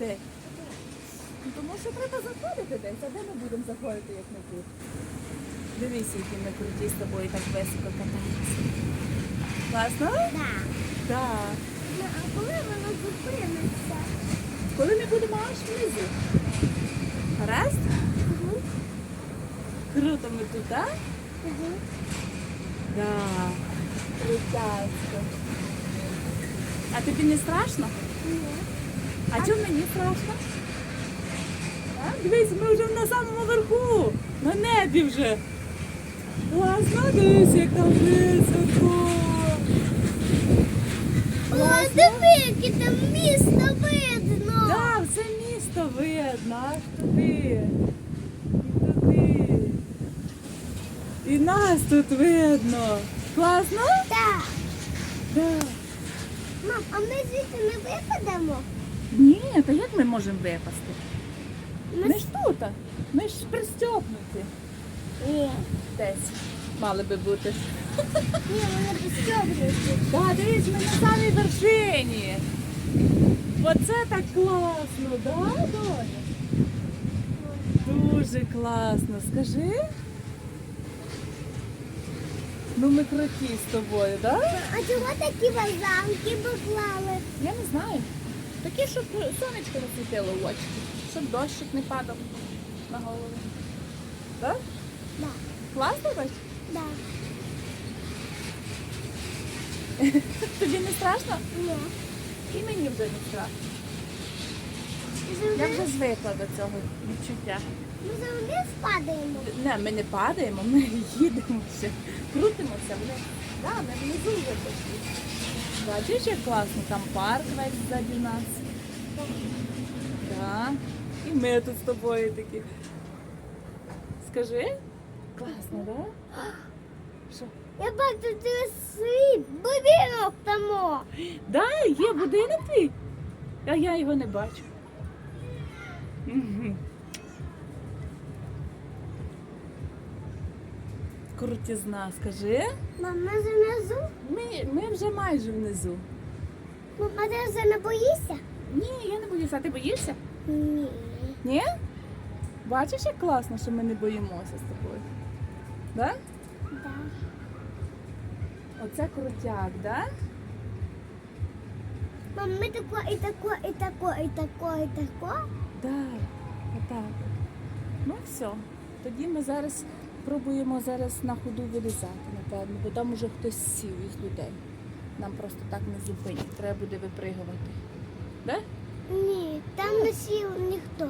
Де? Ну, Тому що треба заходити десь, а де ми будемо заходити, як не тут? Дивись, які ми круті з тобою так весело катаємося. Класно? Так. Так. Ну, а коли воно зупиниться? Коли ми будемо аж внизу. Гаразд? Угу. Круто ми тут, так? Угу. Так. Крутяцько. А тобі не страшно? Ні. А чому мені страшно? А? Дивись, ми вже на самому верху, на небі вже. Класно, дивись, як там високо. О, диви, яке там місто видно. Так, все місто видно, аж туди. І туди. І нас тут видно. Класно? Так. Так. Мам, а ми звідти не випадемо? Ні, та як ми можемо випасти? Ми Ми ж тут, ми ж пристьопнуті. Ні. Десь мали би бути. Ні, вони безстьобнуті. Так, дивись, ми на самій вершині. Оце так класно, да, Доня? Дуже класно, скажи. Ну ми круті з тобою, да? А чого такі вазанки поклали? Я не знаю. Такі, щоб сонечко не світило в очі, щоб дощик не падав на голову. Так? Да? Класно бач? Так. Тобі не страшно? Ні. І мені вже не страшно. Я вже звикла до цього відчуття. ми завжди спадаємо. Не, ми не падаємо, ми їдемо все, крутимося. Ми, да, ми внизу вже такі. Бачиш, як класно, там парк весь ззаді нас. Так. І ми тут з тобою такі. Скажи? Класно, так? Да? Що? Я бачу, ти свій будинок там. Да, є будинок твій, а я його не бачу. Крутізна, скажи. Мам, ми вже внизу. Ми, ми вже майже внизу. Мам, а ти вже не боїшся? Ні, я не боюся. А ти боїшся? Ні. Ні? Бачиш, як класно, що ми не боїмося з тобою. Да? Так. Оце крутяк, да? Мам, ми тако, і тако, і тако, і тако, і тако. Так, так. Ну все. Тоді ми зараз пробуємо зараз на ходу вилізати, напевно, бо там уже хтось сів із людей. Нам просто так не зупинять. Треба буде випригувати. Да? Ні, там не сів ніхто.